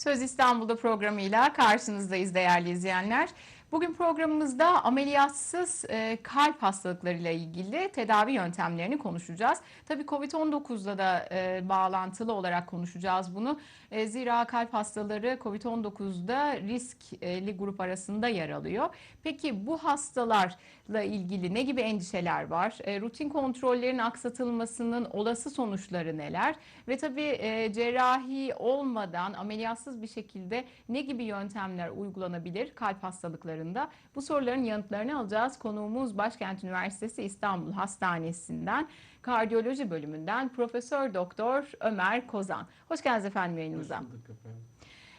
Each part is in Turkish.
Söz İstanbul'da programıyla karşınızdayız değerli izleyenler. Bugün programımızda ameliyatsız e, kalp hastalıklarıyla ilgili tedavi yöntemlerini konuşacağız. Tabii Covid-19'da da e, bağlantılı olarak konuşacağız bunu. E, zira kalp hastaları Covid-19'da riskli grup arasında yer alıyor. Peki bu hastalarla ilgili ne gibi endişeler var? E, rutin kontrollerin aksatılmasının olası sonuçları neler? Ve tabii e, cerrahi olmadan ameliyatsız bir şekilde ne gibi yöntemler uygulanabilir kalp hastalıklarında? Bu soruların yanıtlarını alacağız. Konuğumuz Başkent Üniversitesi İstanbul Hastanesi'nden kardiyoloji bölümünden Profesör Doktor Ömer Kozan. Hoş geldiniz efendim yayınımıza.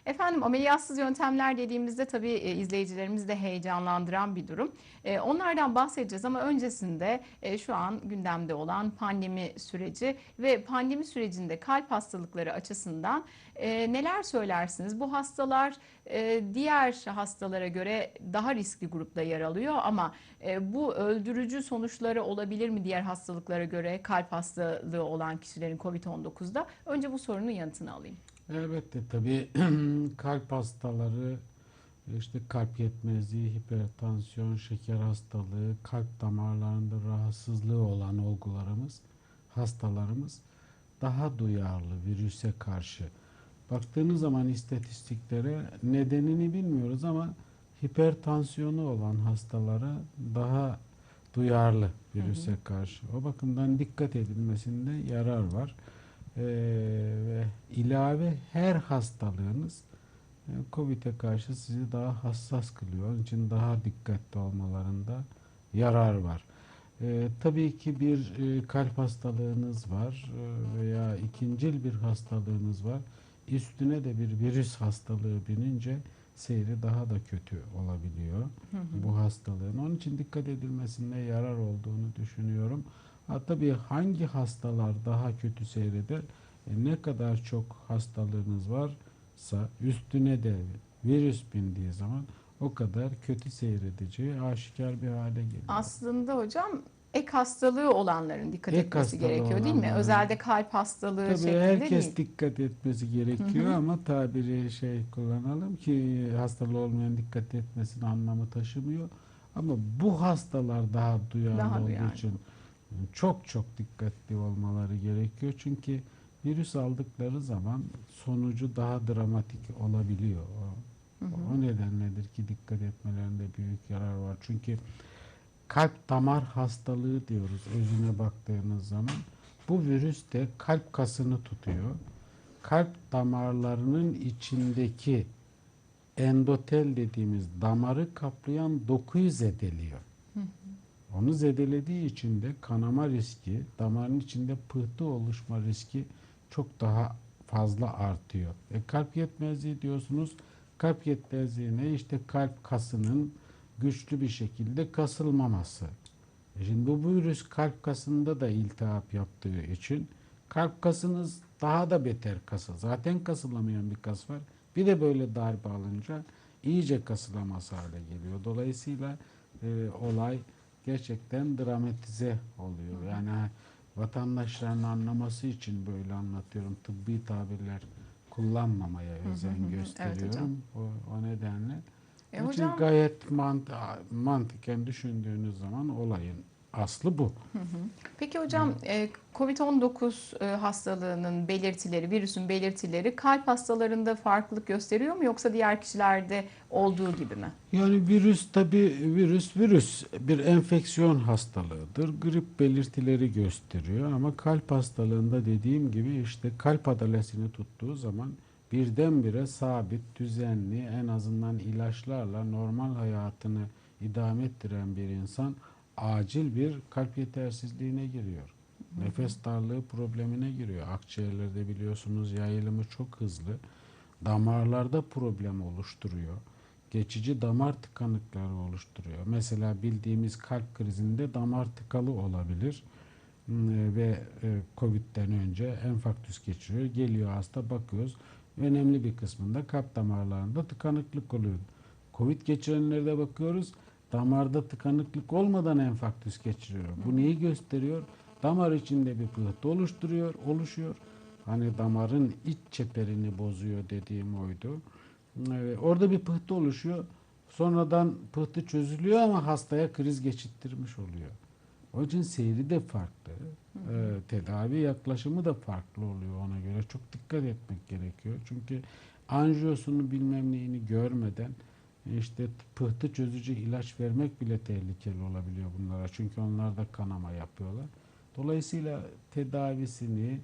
Efendim ameliyatsız yöntemler dediğimizde tabii e, izleyicilerimizi de heyecanlandıran bir durum. E, onlardan bahsedeceğiz ama öncesinde e, şu an gündemde olan pandemi süreci ve pandemi sürecinde kalp hastalıkları açısından e, neler söylersiniz? Bu hastalar e, diğer hastalara göre daha riskli grupta yer alıyor ama e, bu öldürücü sonuçları olabilir mi diğer hastalıklara göre kalp hastalığı olan kişilerin COVID-19'da? Önce bu sorunun yanıtını alayım. Elbette tabii kalp hastaları, işte kalp yetmezliği, hipertansiyon, şeker hastalığı, kalp damarlarında rahatsızlığı olan olgularımız, hastalarımız daha duyarlı virüse karşı. Baktığınız zaman istatistiklere nedenini bilmiyoruz ama hipertansiyonu olan hastalara daha duyarlı virüse karşı. O bakımdan dikkat edilmesinde yarar var. Ee, ve ilave her hastalığınız e, COVID'e karşı sizi daha hassas kılıyor. Onun için daha dikkatli olmalarında yarar var. Ee, tabii ki bir e, kalp hastalığınız var e, veya ikincil bir hastalığınız var. Üstüne de bir virüs hastalığı binince seyri daha da kötü olabiliyor bu hastalığın. Onun için dikkat edilmesinde yarar olduğunu düşünüyorum. Ha, tabii hangi hastalar daha kötü seyreder? E, ne kadar çok hastalığınız varsa üstüne de virüs bindiği zaman o kadar kötü seyredeceği aşikar bir hale geliyor. Aslında hocam ek hastalığı olanların dikkat Ek etmesi gerekiyor değil mi? olanların. Özelde kalp hastalığı Tabii şeklinde herkes değil. dikkat etmesi gerekiyor ama tabiri şey kullanalım ki hastalığı olmayan dikkat etmesinin anlamı taşımıyor. Ama bu hastalar daha duyarlı Daha olduğu duyarlı. için çok çok dikkatli olmaları gerekiyor. Çünkü virüs aldıkları zaman sonucu daha dramatik olabiliyor. O, o nedenledir ki dikkat etmelerinde büyük yarar var. Çünkü kalp damar hastalığı diyoruz özüne baktığınız zaman. Bu virüs de kalp kasını tutuyor. Kalp damarlarının içindeki endotel dediğimiz damarı kaplayan dokuyu zedeliyor. Onu zedelediği için de kanama riski, damarın içinde pıhtı oluşma riski çok daha fazla artıyor. E, kalp yetmezliği diyorsunuz. Kalp yetmezliği ne? İşte kalp kasının güçlü bir şekilde kasılmaması. E şimdi bu virüs kalp kasında da iltihap yaptığı için kalp kasınız daha da beter kasıl. Zaten kasılamayan bir kas var. Bir de böyle darbe alınca iyice kasılamaz hale geliyor. Dolayısıyla e, olay gerçekten dramatize oluyor. Yani vatandaşların anlaması için böyle anlatıyorum. Tıbbi tabirler kullanmamaya özen hı. Evet gösteriyorum. o, o nedenle. E hocam- gayet mant mantıken düşündüğünüz zaman olayın aslı bu. Peki hocam e, COVID-19 e, hastalığının belirtileri, virüsün belirtileri kalp hastalarında farklılık gösteriyor mu yoksa diğer kişilerde olduğu gibi mi? Yani virüs tabi virüs virüs bir enfeksiyon hastalığıdır. Grip belirtileri gösteriyor ama kalp hastalığında dediğim gibi işte kalp adalesini tuttuğu zaman birdenbire sabit, düzenli en azından ilaçlarla normal hayatını idame ettiren bir insan acil bir kalp yetersizliğine giriyor. Nefes darlığı problemine giriyor. Akciğerlerde biliyorsunuz yayılımı çok hızlı. Damarlarda problem oluşturuyor. Geçici damar tıkanıkları oluşturuyor. Mesela bildiğimiz kalp krizinde damar tıkalı olabilir. Hmm, ve e, Covid'den önce enfarktüs geçiriyor. Geliyor hasta bakıyoruz. Önemli bir kısmında kalp damarlarında tıkanıklık oluyor. Covid geçirenlerde bakıyoruz. Damarda tıkanıklık olmadan enfarktüs geçiriyor. Bu neyi gösteriyor? Damar içinde bir pıhtı oluşturuyor, oluşuyor. Hani damarın iç çeperini bozuyor dediğim oydu. Ee, orada bir pıhtı oluşuyor. Sonradan pıhtı çözülüyor ama hastaya kriz geçittirmiş oluyor. O için seyri de farklı. Ee, tedavi yaklaşımı da farklı oluyor ona göre. Çok dikkat etmek gerekiyor. Çünkü anjiyosunu bilmem neyini görmeden işte pıhtı çözücü ilaç vermek bile tehlikeli olabiliyor bunlara. Çünkü onlar da kanama yapıyorlar. Dolayısıyla tedavisini,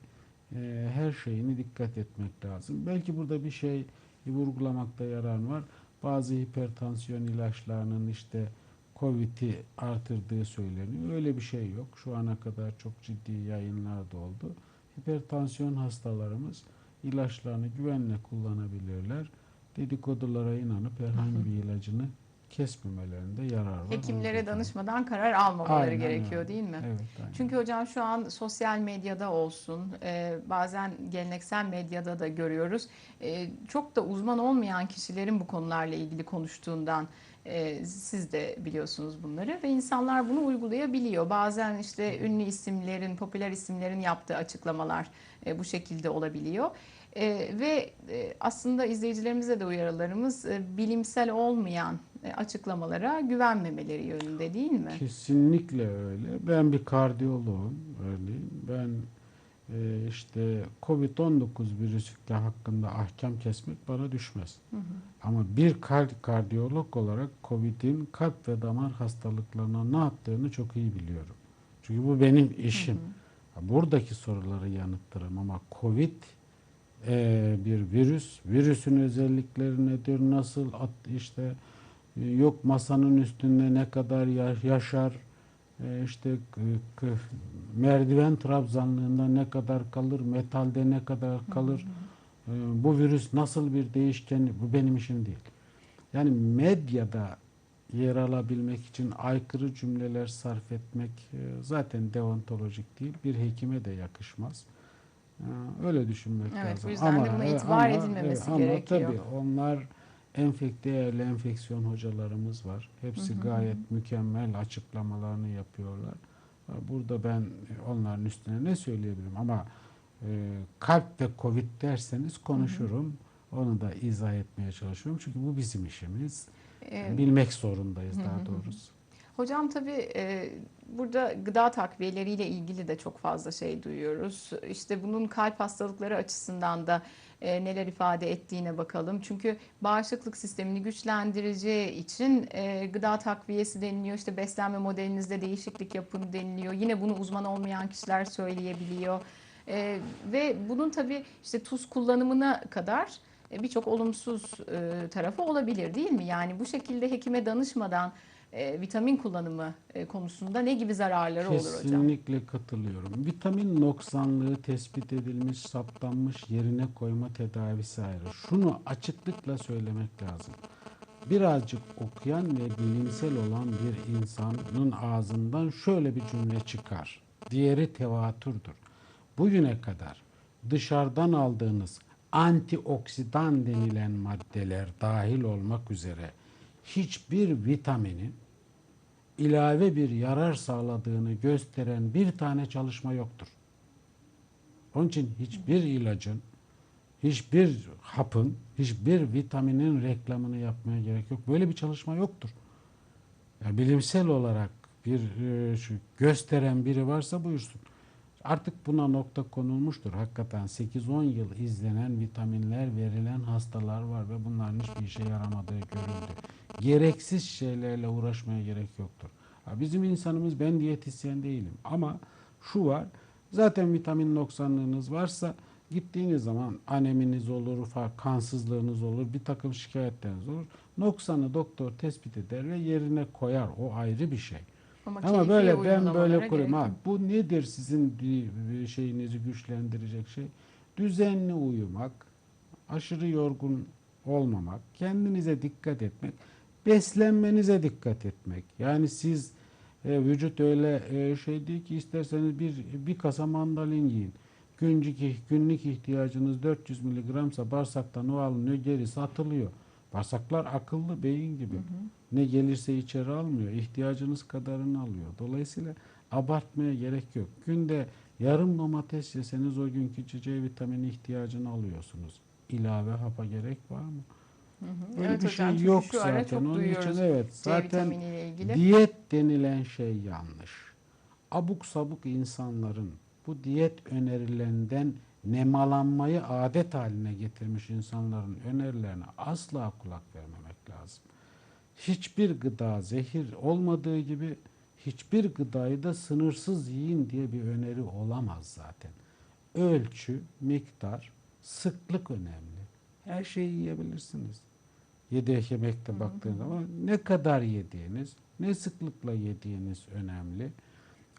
e, her şeyini dikkat etmek lazım. Belki burada bir şey vurgulamakta yarar var. Bazı hipertansiyon ilaçlarının işte COVID'i artırdığı söyleniyor. Öyle bir şey yok. Şu ana kadar çok ciddi yayınlar da oldu. Hipertansiyon hastalarımız ilaçlarını güvenle kullanabilirler. Dedikodulara inanıp herhangi bir ilacını kesmemelerinde yarar var. Hekimlere danışmadan karar almamaları Aynen gerekiyor öyle. değil mi? Evet, aynen. Çünkü hocam şu an sosyal medyada olsun, e, bazen geleneksel medyada da görüyoruz. E, çok da uzman olmayan kişilerin bu konularla ilgili konuştuğundan e, siz de biliyorsunuz bunları ve insanlar bunu uygulayabiliyor. Bazen işte ünlü isimlerin, popüler isimlerin yaptığı açıklamalar e, bu şekilde olabiliyor. E, ve e, aslında izleyicilerimize de uyarılarımız e, bilimsel olmayan e, açıklamalara güvenmemeleri yönünde değil mi? Kesinlikle öyle. Ben bir kardiyoloğum örneğin. Ben e, işte Covid-19 virüsü hakkında ahkam kesmek bana düşmez. Ama bir kar- kardiyolog olarak Covid'in kalp ve damar hastalıklarına ne yaptığını çok iyi biliyorum. Çünkü bu benim işim. Buradaki soruları yanıtlarım ama Covid e, bir virüs. Virüsün özellikleri nedir? Nasıl at, işte e, yok masanın üstünde ne kadar ya- yaşar? E, işte merdiven trabzanlığında ne kadar kalır? Metalde ne kadar kalır? E, bu virüs nasıl bir değişken? Bu benim işim değil. Yani medyada yer alabilmek için aykırı cümleler sarf etmek e, zaten deontolojik değil. Bir hekime de yakışmaz. Öyle düşünmek Evet, lazım. bu yüzden de buna itibar edilmemesi ama gerekiyor. tabii onlar enfek değerli enfeksiyon hocalarımız var. Hepsi gayet mükemmel açıklamalarını yapıyorlar. Burada ben onların üstüne ne söyleyebilirim ama e, kalp ve covid derseniz konuşurum. Onu da izah etmeye çalışıyorum. Çünkü bu bizim işimiz. E, Bilmek zorundayız daha doğrusu. Hocam tabii e, burada gıda takviyeleriyle ilgili de çok fazla şey duyuyoruz. İşte bunun kalp hastalıkları açısından da e, neler ifade ettiğine bakalım. Çünkü bağışıklık sistemini güçlendireceği için e, gıda takviyesi deniliyor. İşte beslenme modelinizde değişiklik yapın deniliyor. Yine bunu uzman olmayan kişiler söyleyebiliyor. E, ve bunun tabii işte tuz kullanımına kadar e, birçok olumsuz e, tarafı olabilir değil mi? Yani bu şekilde hekime danışmadan e, vitamin kullanımı e, konusunda ne gibi zararları olur hocam? Kesinlikle katılıyorum. Vitamin noksanlığı tespit edilmiş, saptanmış, yerine koyma tedavisi ayrı. Şunu açıklıkla söylemek lazım. Birazcık okuyan ve bilimsel olan bir insanın ağzından şöyle bir cümle çıkar. Diğeri tevatürdür. Bugüne kadar dışarıdan aldığınız antioksidan denilen maddeler dahil olmak üzere hiçbir vitaminin ilave bir yarar sağladığını gösteren bir tane çalışma yoktur. Onun için hiçbir ilacın, hiçbir hapın, hiçbir vitaminin reklamını yapmaya gerek yok. Böyle bir çalışma yoktur. Yani bilimsel olarak bir e, gösteren biri varsa buyursun. Artık buna nokta konulmuştur. Hakikaten 8-10 yıl izlenen vitaminler verilen hastalar var ve bunların hiçbir işe yaramadığı görüldü. Gereksiz şeylerle uğraşmaya gerek yoktur. Bizim insanımız ben diyetisyen değilim ama şu var zaten vitamin noksanlığınız varsa gittiğiniz zaman aneminiz olur, kansızlığınız olur, bir takım şikayetleriniz olur. Noksanı doktor tespit eder ve yerine koyar. O ayrı bir şey. Ama, Ama böyle ben böyle kurayım. gerek Ha, yok. bu nedir sizin bir- bir şeyinizi güçlendirecek şey? Düzenli uyumak, aşırı yorgun olmamak, kendinize dikkat etmek, beslenmenize dikkat etmek. Yani siz e, vücut öyle e, şey değil ki isterseniz bir bir kasa mandalin yiyin. Günlük, günlük ihtiyacınız 400 miligramsa bağırsaktan o alınıyor, gerisi atılıyor. Bağırsaklar akıllı beyin gibi. Ne gelirse içeri almıyor. ihtiyacınız kadarını alıyor. Dolayısıyla abartmaya gerek yok. Günde Yarım domates yeseniz o günkü C vitamini ihtiyacını alıyorsunuz. İlave hapa gerek var mı? Hı hı. Böyle evet bir hocam şey yok zaten. Onun için evet zaten diyet denilen şey yanlış. Abuk sabuk insanların bu diyet önerilerinden nemalanmayı adet haline getirmiş insanların önerilerine asla kulak vermemek lazım. Hiçbir gıda zehir olmadığı gibi hiçbir gıdayı da sınırsız yiyin diye bir öneri olamaz zaten. Ölçü, miktar, sıklık önemli. Her şeyi yiyebilirsiniz. Yediği yemekte baktığınız zaman ne kadar yediğiniz, ne sıklıkla yediğiniz önemli.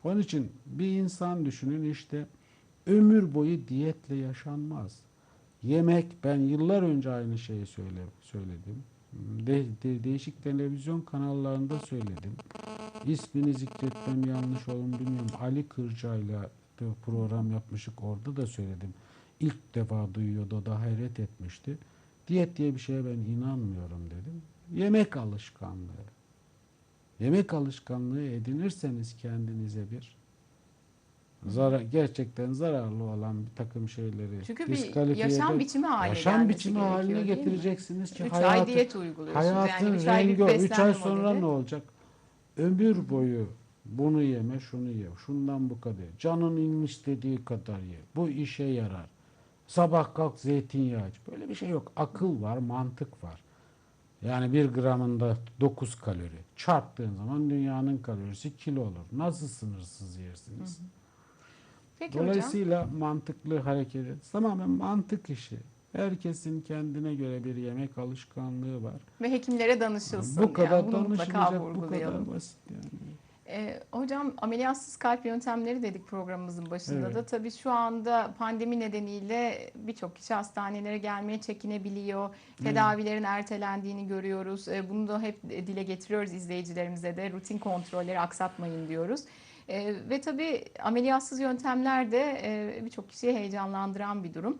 Onun için bir insan düşünün işte ömür boyu diyetle yaşanmaz. Yemek ben yıllar önce aynı şeyi söyle, söyledim. De, de- değişik televizyon kanallarında söyledim. İsmini zikretmem yanlış olur bilmiyorum. Ali Kırca'yla da program yapmışık orada da söyledim. İlk defa duyuyordu o da hayret etmişti. Diyet diye bir şeye ben inanmıyorum dedim. Yemek alışkanlığı. Yemek alışkanlığı edinirseniz kendinize bir zarar, gerçekten zararlı olan bir takım şeyleri Çünkü bir yaşam biçimi haline yaşam biçimi haline getireceksiniz ki Üç ay hayatı, diyet uyguluyorsunuz. hayatın yani 3 ay bir rengi 3 beslenme ay sonra modeli. ne olacak? Ömür boyu bunu yeme, şunu ye, şundan bu kadar. Canın inmiş dediği kadar ye. Bu işe yarar. Sabah kalk zeytinyağı iç. Böyle bir şey yok. Akıl var, mantık var. Yani bir gramında 9 kalori. Çarptığın zaman dünyanın kalorisi kilo olur. Nasıl sınırsız yersiniz? Peki hocam. Dolayısıyla mantıklı hareket et. Tamamen mantık işi. Herkesin kendine göre bir yemek alışkanlığı var. Ve hekimlere danışılsın. bu kadar yani danışılacak, bu kadar basit yani. Ee, hocam ameliyatsız kalp yöntemleri dedik programımızın başında Evet. da. Tabii şu anda pandemi nedeniyle birçok kişi hastanelere gelmeye çekinebiliyor. Tedavilerin ertelendiğini görüyoruz. Ee, bunu da hep dile getiriyoruz izleyicilerimize de. Rutin kontrolleri aksatmayın diyoruz. Ee, ve tabii ameliyatsız yöntemler de e, birçok kişiyi heyecanlandıran bir durum.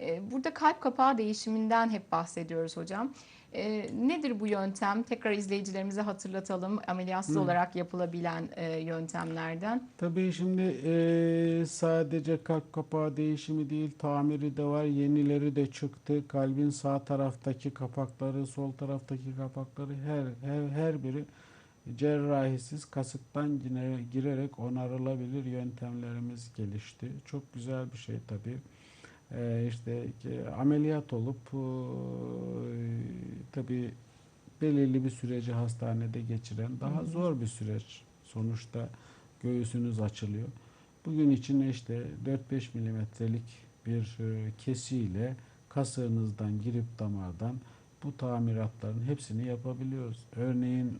Ee, burada kalp kapağı değişiminden hep bahsediyoruz hocam. Ee, nedir bu yöntem? Tekrar izleyicilerimize hatırlatalım. Ameliyatsız Hı. olarak yapılabilen e, yöntemlerden. Tabii şimdi eee, sadece kalp kapağı değişimi değil, tamiri de var, yenileri de çıktı. Kalbin sağ taraftaki kapakları, sol taraftaki kapakları her her her biri cerrahisiz kasıktan yine girerek onarılabilir yöntemlerimiz gelişti. Çok güzel bir şey tabii. Eee işte ameliyat olup eee, tabii belirli bir süreci hastanede geçiren daha zor bir süreç. Sonuçta göğsünüz açılıyor. Bugün için işte 4-5 milimetrelik bir e, kesiyle kasığınızdan girip damardan bu tamiratların hepsini yapabiliyoruz. Örneğin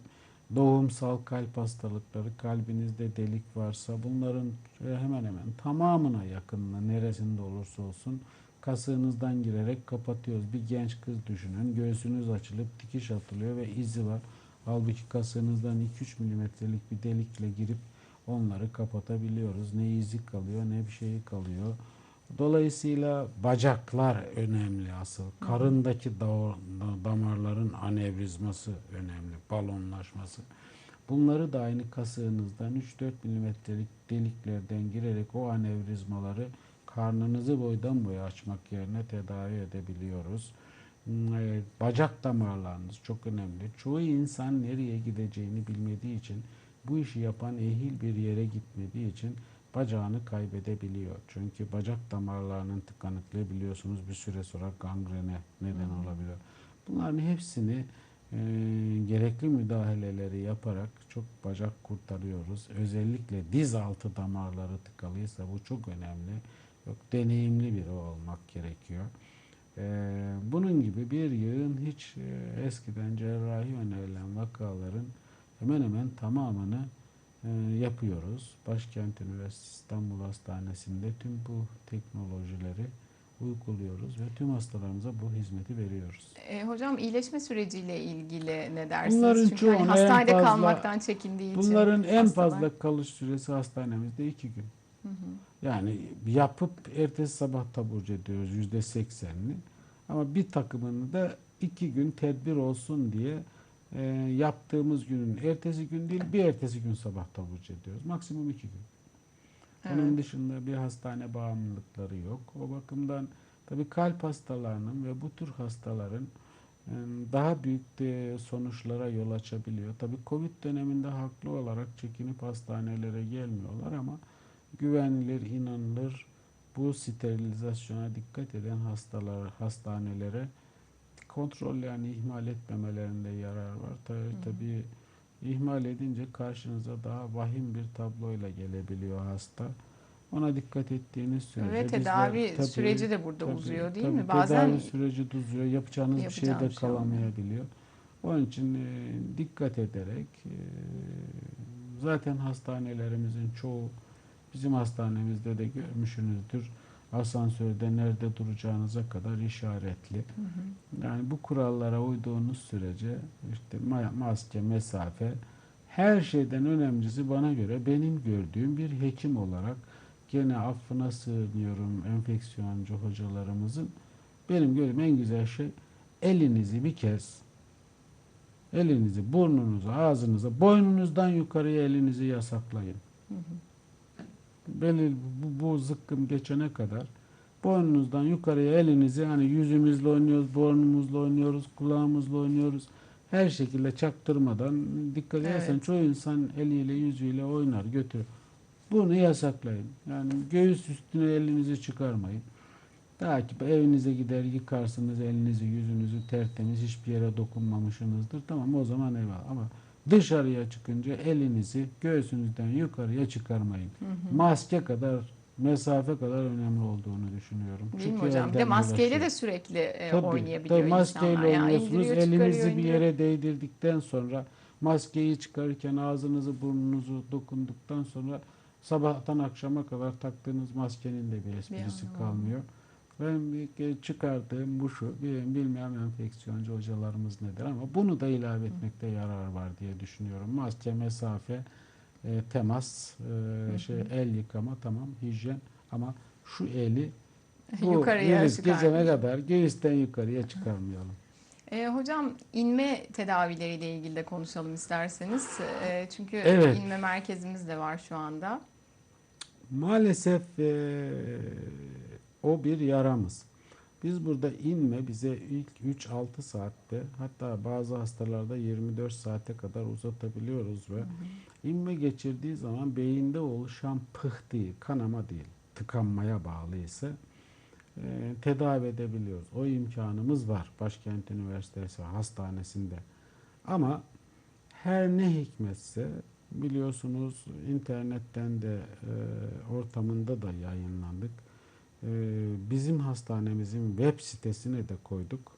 doğumsal kalp hastalıkları, kalbinizde delik varsa bunların hemen hemen tamamına yakınına neresinde olursa olsun kasığınızdan girerek kapatıyoruz. Bir genç kız düşünün. Göğsünüz açılıp dikiş atılıyor ve izi var. Halbuki kasığınızdan 2-3 milimetrelik bir delikle girip onları kapatabiliyoruz. Ne izi kalıyor ne bir şey kalıyor. Dolayısıyla bacaklar önemli asıl. Karındaki da- damarların anevrizması önemli, balonlaşması. Bunları da aynı kasığınızdan 3-4 milimetrelik deliklerden girerek o anevrizmaları karnınızı boydan boya açmak yerine tedavi edebiliyoruz. Hmm, evet, Bacak damarlarınız çok önemli. Çoğu insan nereye gideceğini bilmediği için bu işi yapan ehil bir yere gitmediği için bacağını kaybedebiliyor. Çünkü bacak damarlarının tıkanıklığı biliyorsunuz bir süre sonra gangrene neden hı. olabiliyor. Bunların hepsini e, gerekli müdahaleleri yaparak çok bacak kurtarıyoruz. Özellikle diz altı damarları tıkalıysa bu çok önemli. Çok deneyimli biri olmak gerekiyor. Ee, bunun gibi bir yığın hiç e, eskiden cerrahi önerilen vakaların hemen hemen tamamını e, yapıyoruz. Başkent Üniversitesi İstanbul Hastanesi'nde tüm bu teknolojileri uyguluyoruz ve tüm hastalarımıza bu hizmeti veriyoruz. E, hocam iyileşme süreciyle ilgili ne dersiniz? Bunların Çünkü hani hastanede fazla- kalmaktan çekindiği için Bunların en hastalar. fazla kalış süresi hastanemizde iki gün. Hı hı. Yani yapıp ertesi sabah taburcu ediyoruz yüzde seksenini. Ama bir takımını da iki gün tedbir olsun diye e, yaptığımız günün ertesi gün değil bir ertesi gün sabah taburcu ediyoruz. Maksimum iki gün. Onun Evet. dışında bir hastane bağımlılıkları yok. O bakımdan tabii kalp hastalarının ve bu tür hastaların e, daha büyük de sonuçlara yol açabiliyor. Tabii Covid döneminde haklı olarak çekinip hastanelere gelmiyorlar ama güvenilir, inanılır bu sterilizasyona dikkat eden hastalar hastanelere kontrol yani ihmal etmemelerinde yarar var. Tabii, tabii ihmal edince karşınıza daha vahim bir tabloyla gelebiliyor hasta. Ona dikkat ettiğiniz sürece Ve bizler tedavi tabii- süreci de burada tabii- uzuyor değil tabii mi? Bazen tedavi süreci de uzuyor. Yapacağınız bir şey de şey kalamayabiliyor. Onun için e, dikkat ederek e, zaten hastanelerimizin çoğu bizim hastanemizde de görmüşsünüzdür. Asansörde nerede duracağınıza kadar işaretli. Yani bu kurallara uyduğunuz sürece işte ma- maske, mesafe her şeyden önemlisi bana göre benim gördüğüm bir hekim olarak gene affına sığınıyorum enfeksiyoncu hocalarımızın benim gördüğüm en güzel şey elinizi bir kez elinizi burnunuza, ağzınıza, boynunuzdan yukarıya elinizi yasaklayın. Belli bu, bu zıkkım geçene kadar boynunuzdan yukarıya elinizi hani yüzümüzle oynuyoruz, burnumuzla oynuyoruz, kulağımızla oynuyoruz. Her şekilde çaktırmadan dikkat Evet. edersen çoğu insan eliyle yüzüyle oynar götürür. Bunu yasaklayın. Yani göğüs üstüne elinizi çıkarmayın. Daha ki evinize gider yıkarsınız elinizi yüzünüzü tertemiz hiçbir yere dokunmamışsınızdır. Tamam o zaman eyvallah ama dışarıya çıkınca elinizi göğsünüzden yukarıya çıkarmayın. Maske kadar mesafe kadar önemli olduğunu düşünüyorum. değil mi Çünkü hocam? Bir de maskeyle de sürekli e, Tabii, oynayabiliyor tabii maskeyle insanlar. Yani oynuyorsunuz. indiriyor, Elinizi bir yere değdirdikten sonra maskeyi çıkarırken ağzınızı burnunuzu dokunduktan sonra sabahtan akşama kadar taktığınız maskenin de bir esprisi kalmıyor. Ben çıkardığım bu şu, bilmem enfeksiyoncu hocalarımız nedir ama bunu da ilave etmekte yarar var diye düşünüyorum. Maske, mesafe, e, temas, e, şey el yıkama tamam hijyen ama şu eli bu Yukarıya geçene çıkarmayacağım. kadar göğüsten yukarıya çıkarmayalım. E, hocam inme tedavileriyle ilgili de konuşalım isterseniz. E, çünkü Evet. inme merkezimiz de var şu anda. Maalesef eee, o bir yaramız. Biz burada inme bize ilk 3-6 saatte hatta bazı hastalarda 24 saate kadar uzatabiliyoruz ve inme geçirdiği zaman beyinde oluşan pıhtı, kanama değil, tıkanmaya bağlı ise eee, tedavi edebiliyoruz. O imkanımız var Başkent Üniversitesi Hastanesi'nde. Ama her ne hikmetse biliyorsunuz internetten de e, ortamında da yayınlandık. E, bizim hastanemizin web sitesine de koyduk.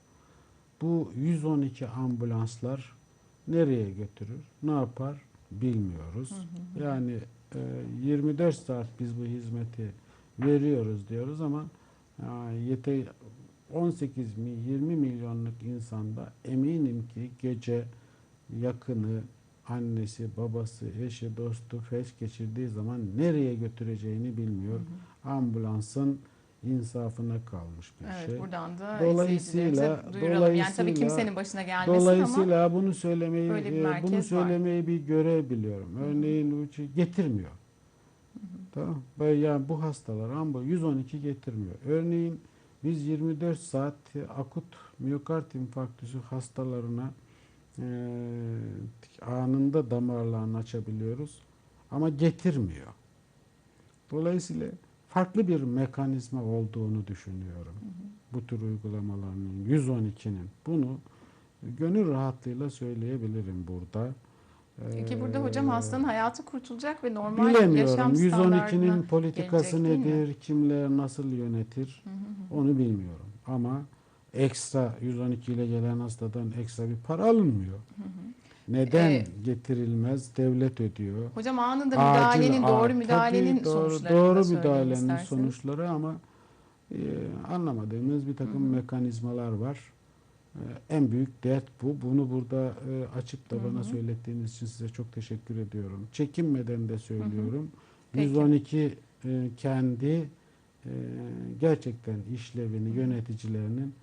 Bu 112 ambulanslar nereye götürür, ne yapar bilmiyoruz. Yani e, 24 saat biz bu hizmeti veriyoruz diyoruz ama e, yete 18 mi 20 milyonluk insanda eminim ki gece yakını, annesi, babası, eşi, dostu felç geçirdiği zaman nereye götüreceğini bilmiyor. Ambulansın insafına kalmış bir Evet, şey. buradan da Dolayısıyla- duyuralım. Yani tabii dolayısıyla- kimsenin başına gelmesin ama Dolayısıyla bunu söylemeyi bir e, bunu var. söylemeyi bir görev biliyorum. Örneğin şey getirmiyor. Tamam. Böyle Yani bu hastalar ambul 112 getirmiyor. Örneğin biz 24 saat akut miyokard infarktüsü hastalarına e, anında damarlarını açabiliyoruz ama getirmiyor. Dolayısıyla farklı bir mekanizma olduğunu düşünüyorum. Bu tür uygulamalarının 112'nin bunu gönül rahatlığıyla söyleyebilirim burada. Peki burada hocam Ee, hastanın hayatı kurtulacak ve normal Bilemiyorum. yaşam 112'nin standartına politikası gelecek nedir? Kimler nasıl yönetir? Onu bilmiyorum. Ama ekstra 112 ile gelen hastadan ekstra bir para alınmıyor. Neden Ee, getirilmez? Devlet ödüyor. Hocam anında Acil, müdahalenin, aa, doğru müdahalenin tabii doğru, sonuçlarını doğru müdahalenin isterseniz. sonuçları ama e, anlamadığımız bir takım mekanizmalar var. E, en büyük dert bu. Bunu burada e, açıp da bana söylettiğiniz için size çok teşekkür ediyorum. Çekinmeden de söylüyorum. Peki. 112 e, kendi e, gerçekten işlevini yöneticilerinin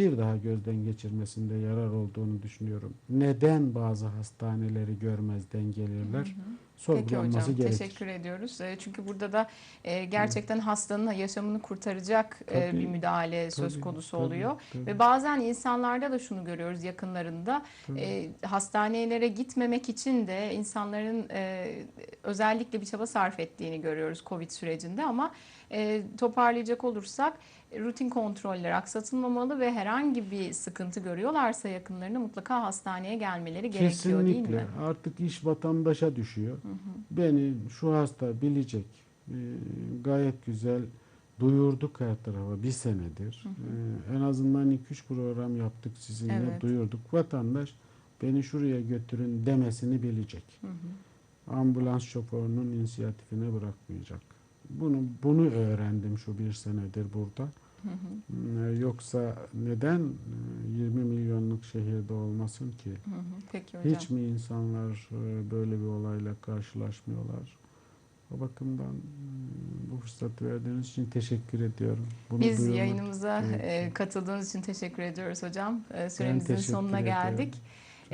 bir daha gözden geçirmesinde yarar olduğunu düşünüyorum. Neden bazı hastaneleri görmezden gelirler? Peki sorgulanması hocam gerekir. teşekkür ediyoruz. E, Çünkü burada da e, gerçekten hastanın yaşamını kurtaracak e, Tabii, bir müdahale söz Tabii, konusu tabii, oluyor. tabii, Ve bazen insanlarda da şunu görüyoruz yakınlarında tabii. e, hastanelere gitmemek için de insanların özellikle bir çaba sarf ettiğini görüyoruz Covid sürecinde ama toparlayacak olursak rutin kontroller aksatılmamalı ve herhangi bir sıkıntı görüyorlarsa yakınlarına mutlaka hastaneye gelmeleri gerekiyor değil Kesinlikle. mi? Artık iş vatandaşa düşüyor. Beni şu hasta bilecek. Ee, gayet güzel duyurduk her tarafa bir senedir. Ee, en azından 2-3 program yaptık sizinle Evet. duyurduk. Vatandaş beni şuraya götürün demesini bilecek. Ambulans şoförünün inisiyatifine bırakmayacak. Bunu bunu öğrendim şu bir senedir burada. Ee, Yoksa neden e, 20 milyonluk şehirde olmasın ki? Hı hı. Peki hocam. Hiç mi insanlar e, böyle bir olayla karşılaşmıyorlar? O bakımdan e, bu fırsatı verdiğiniz için teşekkür ediyorum. Bunu Biz duyurmak yayınımıza e, katıldığınız için teşekkür ediyoruz hocam. E, Süremizin sonuna ediyorum. geldik. Çok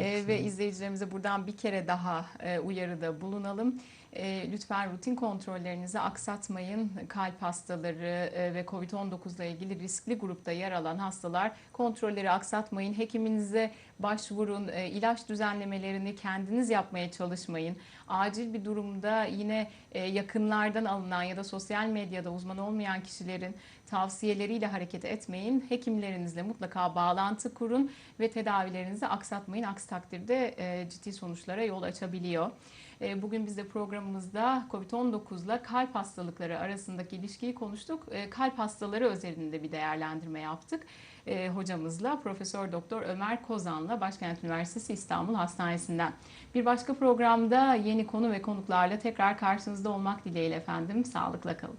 E, ve izleyicilerimize buradan bir kere daha e, uyarıda bulunalım. E, lütfen rutin kontrollerinizi aksatmayın. Kalp hastaları e, ve COVID-19 ile ilgili riskli grupta yer alan hastalar kontrolleri aksatmayın. Hekiminize başvurun. E, ilaç düzenlemelerini kendiniz yapmaya çalışmayın. Acil bir durumda yine e, yakınlardan alınan ya da sosyal medyada uzman olmayan kişilerin tavsiyeleriyle hareket etmeyin. Hekimlerinizle mutlaka bağlantı kurun ve tedavilerinizi aksatmayın. Aksi takdirde e, ciddi sonuçlara yol açabiliyor. E, Bugün biz de programımızda COVID-19 ile kalp hastalıkları arasındaki ilişkiyi konuştuk. E, Kalp hastaları özelinde bir değerlendirme yaptık. E, Hocamızla Profesör Doktor Ömer Kozan'la Başkent Üniversitesi İstanbul Hastanesi'nden. Bir başka programda yeni konu ve konuklarla tekrar karşınızda olmak dileğiyle efendim. Sağlıkla kalın.